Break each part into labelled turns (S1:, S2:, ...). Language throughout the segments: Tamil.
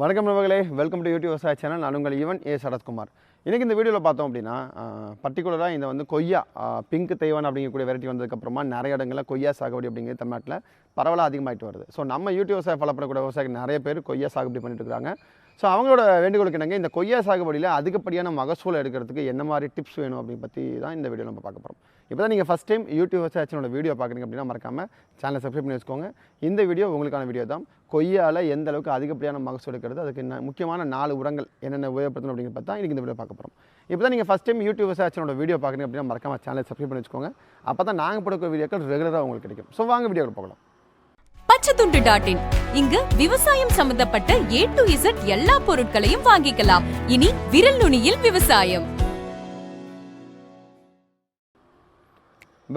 S1: வணக்கம் நண்பர்களே வெல்கம் டு யூடியூப் விவசாய சேனல் நான் உங்கள் ஈவன் ஏ சரத்குமார். இன்றைக்கி இந்த வீடியோவில் பார்த்தோம் அப்படின்னா பர்டிகுலராக இந்த வந்து கொய்யா பிங்க் தெய்வான் அப்படிங்கக்கூடிய வெரைட்டி வந்ததுக்கப்புறமா நிறைய இடங்களில் கொய்யா சாகுபடி அப்படிங்கிறது தமிழ்நாட்டில் பரவலாக அதிகமாகிட்டு வருது. ஸோ நம்ம யூடியூப் விவசாயம் ஃபாலோ பண்ணக்கூடிய விவசாயிகள் நிறைய பேர் கொய்யா சாகுபடி பண்ணிட்டு இருக்காங்க. ஸோ அவங்களோட வேண்டுகோளுக்கு என்னங்க? இந்த கொய்யா சாகுபடியில் அதிகப்படியான மகசூல் எடுக்கிறதுக்கு என்ன மாதிரி டிப்ஸ் வேணும் அப்படின்னு பற்றி தான் இந்த வீடியோ நம்ம பார்க்க போகிறோம் இப்போ தான் நீங்கள் ஃபஸ்ட் டைம் யூடியூப் விவசாயத்தினோட வீடியோ பார்க்குறீங்க அப்படின்னா மறக்காமல் சேனலை சப்ஸ்கிரைப் பண்ணி வச்சுக்கோங்க. இந்த வீடியோ உங்களுக்கான வீடியோ தான். கொய்யாவில் எந்த அளவுக்கு அதிகப்படியான மகசூல் எடுக்கிறது அதுக்கு என்ன முக்கியமான நாலு உரங்கள் என்னென்ன உபயோகப்படுத்தணும் அப்படிங்கிறத பார்த்தா இன்றைக்கி இந்த வீடியோ பார்க்க போகிறோம் இப்போ தான் நீங்கள் ஃபஸ்ட் டைம் யூடியூப் விவசாயத்தினோட வீடியோ பார்க்குறீங்க அப்படின்னா மறக்காம சேனலை சப்ஸ்கிரைப் பண்ணி வச்சுக்கோங்க. அப்போ தான் நாங்கள் போடக்கூடிய வீடியோக்கள் ரெகுலராக உங்களுக்கு கிடைக்கும். ஸோ வாங்க வீடியோக்கள் பார்க்கலாம்
S2: பச்சைத்துண்டு டாட் இன் இங்கு விவசாயம் சம்பந்தப்பட்ட ஏ டு இசட் எல்லா பொருட்களையும் வாங்கிக்கலாம். இனி விரல் நுனியில் விவசாயம்.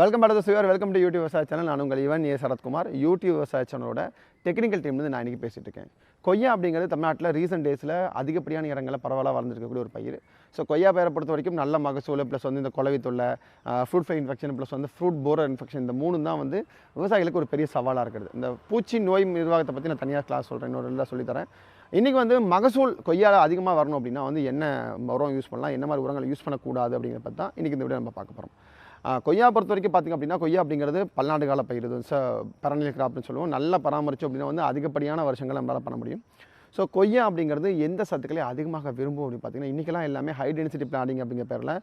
S1: Welcome but sure welcome to YouTube விவசாய சேனல் நான் உங்கள் இவன் ஏ சரத்குமார். யூடியூப் விவசாய சேனலோட டெக்னிக்கல் டீம்லேருந்து நான் இன்றைக்கி பேசிகிட்டு இருக்கேன். கொய்யா அப்படிங்கிறது தமிழ்நாட்டில் ரீசெண்ட் டேஸில் அதிகப்படியான இடங்களில் பரவாயில்ல வளர்ந்துருக்கக்கூடிய ஒரு பயிர். ஸோ கொய்யா பயிரை பொறுத்த வரைக்கும் நல்ல மகசூல் ப்ளஸ் வந்து இந்த குலவி தொல்லை ஃப்ரூட் ஃபை இன்ஃபெக்ஷன் ப்ளஸ் வந்து ஃப்ரூட் போரர் இன்ஃபெக்ஷன் இந்த மூணு தான் வந்து விவசாயிகளுக்கு ஒரு பெரிய சவாலாக இருக்கிறது. இந்த பூச்சி நோய் நிர்வாகத்தை பற்றி நான் தனியாக கிளாஸ் சொல்கிறேன் இன்னொரு ரெண்டாக சொல்லித்தரேன் இன்றைக்கி வந்து மகசூல் கொய்யால் அதிகமாக வரணும் அப்படின்னா வந்து என்ன உரம் யூஸ் பண்ணலாம் என்ன மாதிரி உரங்கள் யூஸ் பண்ணக்கூடாது அப்படிங்கிறத பற்றி தான் இன்றைக்கி இந்த வீடியோ நம்ம பார்க்க போகிறோம் கொய்யா பொறுத்த வரைக்கும் பார்த்திங்க அப்படின்னா கொய்யா அப்படிங்கிறது பல்நாடு கால பயிர் ச பரநிலை கிராப்னு சொல்லுவோம். நல்லா பராமரிச்சோம் அப்படின்னா வந்து அதிகப்படியான வருஷங்கள் நம்மளால் பண்ண முடியும். ஸோ கொய்யா அப்படிங்கிறது எந்த சத்துக்களை அதிகமாக விரும்பும் அப்படின்னு பார்த்தீங்கன்னா இன்றைக்கெல்லாம் எல்லாமே ஹை டென்சிட்டி பிளானிங் அப்படிங்கிற பேரில்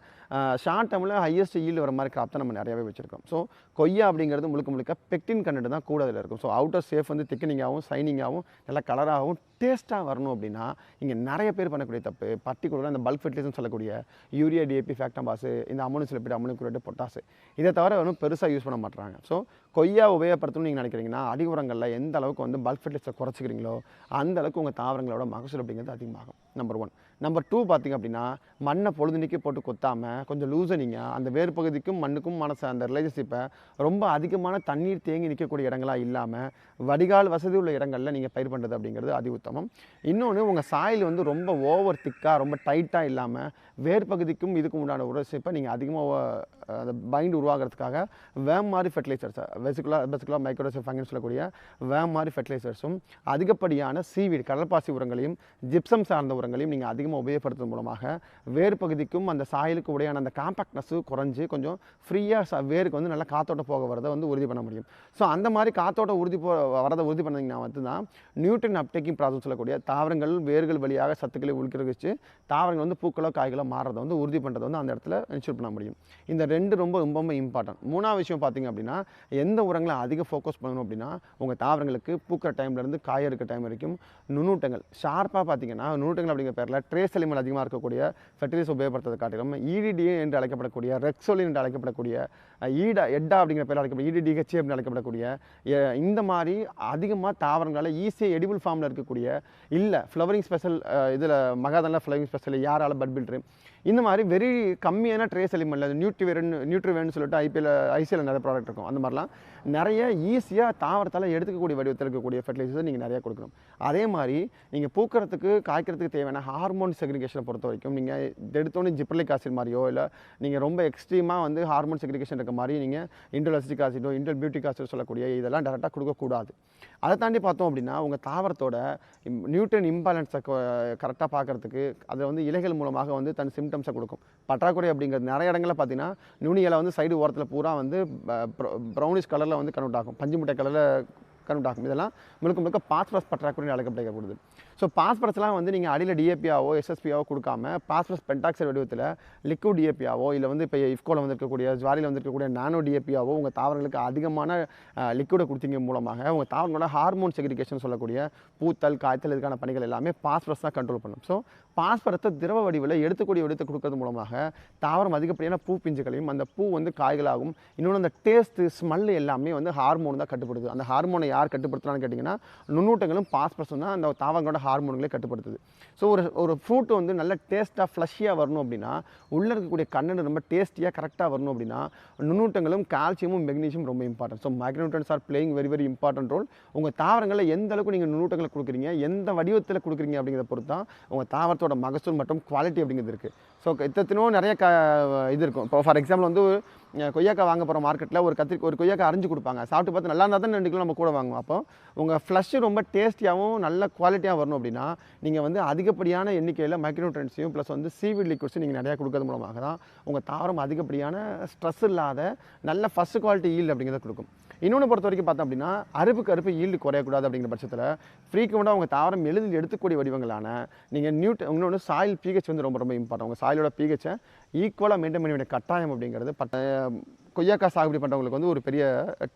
S1: ஷார்ட் டேர்மில் ஹையஸ்ட் ஈல்டு வர மாதிரி கிராப் தான் நம்ம நிறையவே வச்சிருக்கோம். ஸோ கொய்யா அப்படிங்கிறது முழுக்க முழுக்க பெக்டின் கண்டென்ட் தான் கூட அதில் இருக்கும். ஸோ அவுட்டர் சேஃப் வந்து திக்கனிங்காகவும் சைனிங்காகவும் நல்ல கலராகவும் டேஸ்ட்டாக வரணும் அப்படின்னா இங்கே நிறைய பேர் பண்ணக்கூடிய தப்பு பர்டிகுலராக இந்த பல்க் ஃபெர்டிலைசர் சொல்லக்கூடிய யூரியா டிஏபி ஃபேக்டம்பாஸு இந்த அமோனு சிலப்பிட் அமோனு குரேட்டு பொட்டாசு இதை தவிர ஒன்றும் பெருசாக யூஸ் பண்ண மாட்டுறாங்க ஸோ கொய்யா உபயோகப்படுத்தணும்னு நீங்கள் நினைக்கிறீங்கன்னா அடி உரங்களில் எந்த அளவுக்கு வந்து பல்க் ஃபெர்டிலைசர் குறைச்சிக்கிறீங்களோ அந்த அளவுக்கு உங்கள் தாவரங்களோட மகசூல் அப்படிங்கிறது அதிகமாகும் நம்பர் ஒன் நம்பர் டூ பார்த்திங்க அப்படின்னா மண்ணை பொழுதுனிக்கி போட்டு கொத்தாமல் கொஞ்சம் லூசனிங்க அந்த வேறு பகுதிக்கும் மண்ணுக்கும் மனசு அந்த ரிலேஷன்ஷிப்பை ரொம்ப அதிகமான தண்ணீர் தேங்கி நிற்கக்கூடிய இடங்களாக இல்லாமல் வடிகால் வசதி உள்ள இடங்களில் நீங்கள் பயிர் பண்ணுறது அப்படிங்கிறது அதி உத்தமம். இன்னொன்று உங்கள் சாயில் வந்து ரொம்ப ஓவர் திக்காக ரொம்ப டைட்டாக இல்லாமல் வேர் பகுதிக்கும் இதுக்கும் உண்டான உரசிப்பை நீங்கள் அதிகமாக அந்த பைண்ட் உருவாகிறதுக்காக வேம் மாதிரி ஃபெர்டிலைசர்ஸ் வெசிகுலா வெசிகுலா மைக்ரோசிப் ஃபங்கன் சொல்லக்கூடிய வேம் மாதிரி ஃபெர்டிலைசர்ஸும் அதிகப்படியான சீவீடு கடற்பாசி உரங்களையும் ஜிப்சம் சார்ந்த உரங்களையும் நீங்கள் அதிகமாக உபயோகப்படுத்துறது மூலமாக வேர் பகுதிக்கும் அந்த சாயலுக்கு உடையான அந்த காம்பாக்ட்னஸ் குறைஞ்சி கொஞ்சம் ஃப்ரீயாக வேருக்கு வந்து நல்லா காத்தோட்ட போக வரதை வந்து உறுதி பண்ண முடியும். ஸோ அந்த மாதிரி காத்தோட்ட உறுதி போ வரதை உறுதி பண்ணிங்கன்னா வந்து தான் நியூட்ரன் அப்டேக்கிங் ப்ராசஸ் சொல்லக்கூடிய தாவரங்கள் வேர்கள் வழியாக சத்துக்களை உள்கிரகிச்சு தாவரங்கள் வந்து பூக்களோ காய்களோ மாறுறதை வந்து உறுதி பண்ணுறதை வந்து அந்த இடத்துல இன்ஷூர் பண்ண முடியும். இந்த ரெண்டு ரொம்ப ரொம்ப ரொம்ப இம்பார்ட்டன்ட் மூணாவது விஷயம் பார்த்தீங்க அப்படின்னா எந்த உரங்களை அதிக ஃபோக்கஸ் பண்ணணும் அப்படின்னா உங்கள் தாவரங்களுக்கு பூக்கிற டைம்லேருந்து காய இருக்க டைம் வரைக்கும் நுண்ணூட்டங்கள். ஷார்ப்பாக பார்த்தீங்கன்னா நுண்ணூட்டங்கள் அப்படிங்கிற பேரில் ட்ரேஸ் எலிமெண்ட் அதிகமாக இருக்கக்கூடிய ஃபெர்டிலைஸ் உபயோகப்படுத்துறதை காட்டிலும் இடிடி என்று அழைக்கப்படக்கூடிய ரெக்ஸோலின் என்று அழைக்கப்படக்கூடிய ஈடா எட்டா அப்படிங்கிற பேரில் அழைக்கப்படும் இடிடிஹெச் அப்படின்னு அழைக்கப்படக்கூடிய இந்த மாதிரி அதிகமாக தாவரங்களால் ஈஸியாக எடிபிள் ஃபார்மில் இருக்கக்கூடிய இல்லை ஃப்ளவரிங் ஸ்பெஷல் இதில் மகாதனில் ஃப்ளவரிங் ஸ்பெஷல் யாரால பட் பில்ட்ரு இந்த மாதிரி வெரி கம்மியான ட்ரேஸ் எலிமெண்ட் நியூட்ரிவேரன் நியூட்ரிவேன்னு சொல்லிட்டு ஐபிஎல் ஐசிஎல் நிறைய ப்ராடக்ட் இருக்கும். அந்த மாதிரிலாம் நிறைய ஈஸியாக தாவரத்தால் எடுத்துக்கக்கூடிய வடிவத்தில் இருக்கக்கூடிய ஃபெர்டிலைசர் நீங்கள் நிறையா கொடுக்கணும். அதே மாதிரி நீங்கள் பூக்கிறதுக்கு காய்க்கிறதுக்கு தேவையான ஹார்மோன் செக்ரிகேஷனை பொறுத்த வரைக்கும் நீங்கள் எடுத்தோன்னே ஜிப்ரலிக் ஆசிட் மாதிரியோ இல்லை நீங்கள் ரொம்ப எக்ஸ்ட்ரீமாக வந்து ஹார்மோன் செக்ரிகேஷன் இருக்க மாதிரி நீங்கள் இண்டோலசிக் ஆசிடோ இண்டல் பியூட்டிக் ஆசிட் சொல்லக்கூடிய இதெல்லாம் டேரெக்டாக கொடுக்கக்கூடாது. அதை தாண்டி பார்த்தோம் அப்படின்னா உங்கள் தாவரத்தோட நியூட்ரன் இம்பேலன்ஸை கரெக்டாக பார்க்குறதுக்கு அதை வந்து இலைகள் மூலமாக வந்து தன் சிம்டம்ஸை கொடுக்கும். பற்றாக்குறை அப்படிங்கிறது நிறைய இடங்களில் பார்த்தீங்கன்னா நுனி இலை வந்து சைடு ஓரத்தில் பூரா வந்து ப்ரௌனிஷ் கலரில் வந்து கன்வெர்ட் ஆகும். பஞ்சு முட்டை கலரில் கன்வெர்ட் ஆகும். இதெல்லாம் முழுக்க முழுக்க பாஸ்பரஸ் பற்றாக்குறை அழைக்கப்படுகிறது. ஸோ பாஸ்பரஸ்லாம் வந்து நீங்கள் அடியில் டிஏபியாவோ எஸ்எஸ்பியாவோ கொடுக்காம பாஸ்பரஸ் பென்டாக்சைடு வடிவத்தில் லிக்விட் டிஏபியாவோ இல்லை வந்து இப்போ இஃப்கோவில் வந்திருக்கக்கூடிய ஜுவாரியில் வந்திருக்கக்கூடிய நானோ டிஏபியாவோ உங்கள் தாவரங்களுக்கு அதிகமான லிக்விடை கொடுத்தீங்க மூலமாக உங்கள் தாவரங்களோட ஹார்மோன் செக்ரிகேஷன் சொல்லக்கூடிய பூத்தல் காய்த்தல் இதுக்கான பணிகள் எல்லாமே பாஸ்பரஸ் தான் கண்ட்ரோல் பண்ணும். ஸோ பாஸ்பரத்தை திரவ வடிவில் எடுத்துக்கூடிய வடிவத்தை கொடுக்கறது மூலமாக தாவரம் அதிகப்படியான பூ பிஞ்சுகளையும் அந்த பூ வந்து காய்களாகும். இன்னொன்று அந்த டேஸ்ட்டு ஸ்மெல் எல்லாமே வந்து ஹார்மோன் தான் கட்டுப்படுது அந்த ஹார்மோனை யார் கட்டுப்படுத்துறான்னு கேட்டிங்கன்னா நுண்ணூட்டங்களும் பாஸ்பரஸும் தான் அந்த தாவரங்களோட ஹார்மோன்களை கட்டுப்படுத்துது. ஸோ ஒரு ஒரு ஃப்ரூட் வந்து நல்ல டேஸ்ட்டாக ஃப்ளஷியாக வரணும் அப்படின்னா உள்ளே இருக்கக்கூடிய கண்ணன் ரொம்ப டேஸ்டியாக கரெக்டாக வரணும் அப்படின்னா நுண்ணூட்டங்களும் கால்சியமும் மெக்னீஷியம் ரொம்ப important so micronutrients are playing very very important role உங்கள் தாவரங்களில் எந்த அளவுக்கு நீங்கள் நுண்ணூட்டங்களை கொடுக்குறீங்க எந்த வடிவத்தில் கொடுக்குறீங்க அப்படிங்கிறத பொறுத்து தான் உங்கள் தாவரத்தோட மகசூல் மற்றும் குவாலிட்டி அப்படிங்கிறது இருக்குது ஸோ இத்தத்தினும் நிறைய க இது இருக்கும். இப்போ ஃபார் எக்ஸாம்பிள் வந்து கொய்யாக்காய் வாங்க போகிற மார்க்கெட்டில் ஒரு கத்திரி ஒரு கொய்யாக்காய் அரிஞ்சு கொடுப்பாங்க. சாப்பிட்டு பார்த்து நல்லா இருந்தால் தான் ரெண்டு கிலோ நம்ம கூட வாங்குவோம். அப்போ உங்கள் ஃப்ளஷ் ரொம்ப டேஸ்டியாகவும் நல்ல குவாலிட்டியாக வரணும் அப்படின்னா நீங்கள் வந்து அதிகப்படியான எண்ணிக்கையில் மைக்ரோட்ரன்ஸையும் ப்ளஸ் வந்து சீவிட் லிக்விட்ஸும் நீங்கள் நிறையா கொடுக்கறது மூலமாக தான் உங்கள் தாவரம் அதிகப்படியான ஸ்ட்ரெஸ் இல்லாத நல்ல ஃபஸ்ட் குவாலிட்டி ஈல்டு அப்படிங்கிறத கொடுக்கும். இன்னொன்று பொறுத்த வரைக்கும் பார்த்தோம் அப்படின்னா அறுப்புக்கு அறுப்பு ஈல்டு குறையக்கூடாது அப்படிங்கிற பட்சத்தில் ஃப்ரீக்வெண்ட்டாக உங்கள் தாவரம் எளிதில் எடுத்துக்கூடிய வடிவங்களான நீங்கள் நியூட் இன்னொன்று சாயில் பிஹெச் வந்து ரொம்ப ரொம்ப இம்பார்ட்டன் உங்கள் சாயிலோட பிஹெச்சை ஈக்குவலாக மெயின்டைன் பண்ண வேண்டிய கட்டாயம் அப்படிங்கிறது பட்ட கொய்யாக்காய் சாகுபடி பண்ணுறவங்களுக்கு வந்து ஒரு பெரிய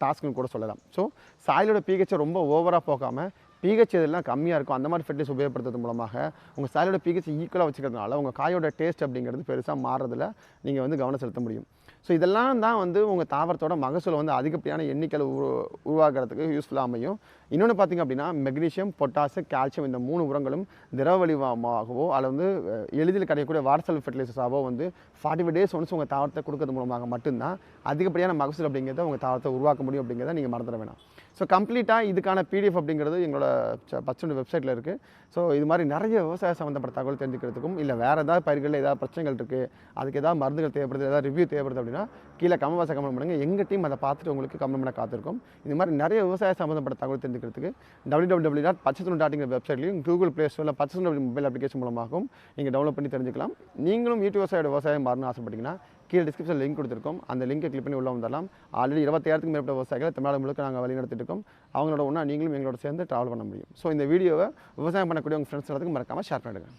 S1: டாஸ்க்னு கூட சொல்லலாம். ஸோ சாயிலோட பிஹெச்சை ரொம்ப ஓவராக போகாமல் பிஹெச் இதெல்லாம் கம்மியாக இருக்கும் அந்த மாதிரி ஃபெர்டிலைஸ் உபயோகப்படுத்துறது மூலமாக உங்கள் சாயிலோட பிஹெச் ஈக்குவலாக வச்சுக்கிறதுனால உங்கள் காயோட டேஸ்ட் அப்படிங்கிறது பெருசாக மாறுறதுல நீங்கள் வந்து கவனம் செலுத்த முடியும். ஸோ இதெல்லாம் தான் வந்து உங்கள் தாவரத்தோட மகசூலை வந்து அதிகப்படியான எண்ணிக்கையில் உரு உருவாக்குறதுக்கு யூஸ்ஃபுல்லாக அமையும். இன்னொன்று பார்த்திங்க அப்படின்னா மெக்னீஷியம் பொட்டாசு கால்சியம் இந்த மூணு உரங்களும் திரவ வழிவாகவோ அல்லது வந்து எளிதில் கிடைக்கக்கூடிய வாட்சல் ஃபெர்டிலைசர்ஸாகவோ வந்து ஃபார்ட்டி ஃபைவ் டேஸ் ஒன்ஸ் உங்கள் தாவரத்தை கொடுக்கறது மூலமாக மட்டும்தான் அதிகப்படியான மகசூல் அப்படிங்கிறத உங்கள் தாவரத்தை உருவாக்க முடியும் அப்படிங்கிறத நீங்கள் மறந்துட வேணாம். ஸோ கம்ப்ளீட்டாக இதுக்கான பிடிஎஃப் அப்படிங்கிறது எங்களோட பச்சனோட வெப்சைட்டில் இருக்குது ஸோ இது மாதிரி நிறைய விவசாய சம்மந்தப்பட்ட தகவல் தெரிஞ்சுக்கிறதுக்கும் இல்லை வேறு ஏதாவது பயிர்களில் ஏதாவது பிரச்சனைகள் இருக்குது அதுக்கு ஏதாவது மருந்துகள் தேவைப்படுது ஏதாவது ரிவ்யூ தேவைப்படுது அப்படின்னா கீழே கமல்வாச பாக்ஸை கமெண்ட் பண்ணுங்கள் எங்கள் டீம் அதை பார்த்துட்டு உங்களுக்கு கமெண்ட் பண்ண காத்திருக்கும். இது மாதிரி நிறைய விவசாய சம்மந்தப்பட்ட தகவல் தெரிஞ்சுக்கிறதுக்கு W W W dot Pachathur டாட்டிங்கிற வெப்சைட்லையும் கூகுள் ப்ளே ஸ்டோரில் பச்சத்தூர் மொபைல் அப்ளிகேஷன் மூலமாகவும் நீங்கள் டவுன்லோட் பண்ணி தெரிஞ்சுக்கலாம். நீங்களும் யூடியூப் விவசாயோட விவசாயம் மாறணும்னு ஆசைப்பட்டீங்கன்னா கீழே டிஸ்கிரிப்ஷன் லிங்க் கொடுத்துருக்கோம். அந்த லிங்கை கிளிக் பண்ணி உள்ள வந்துடலாம். ஆல்ரெடி இருபத்தாயிரத்துக்கு மேற்பட்ட விவசாயிகளை தமிழ்நாடு முழுக்க நாங்கள் வழி இருக்கோம் அவங்களோட ஒன்றா நீங்களும் எங்களோட சேர்ந்து ட்ராவல் பண்ண முடியும். ஸோ இந்த வீடியோவை விவசாயம் பண்ணக்கூடிய உங்கள் ஃப்ரெண்ட்ஸ் எல்லாத்துக்கும் மறக்காமல் ஷேர் பண்ணிடுங்க.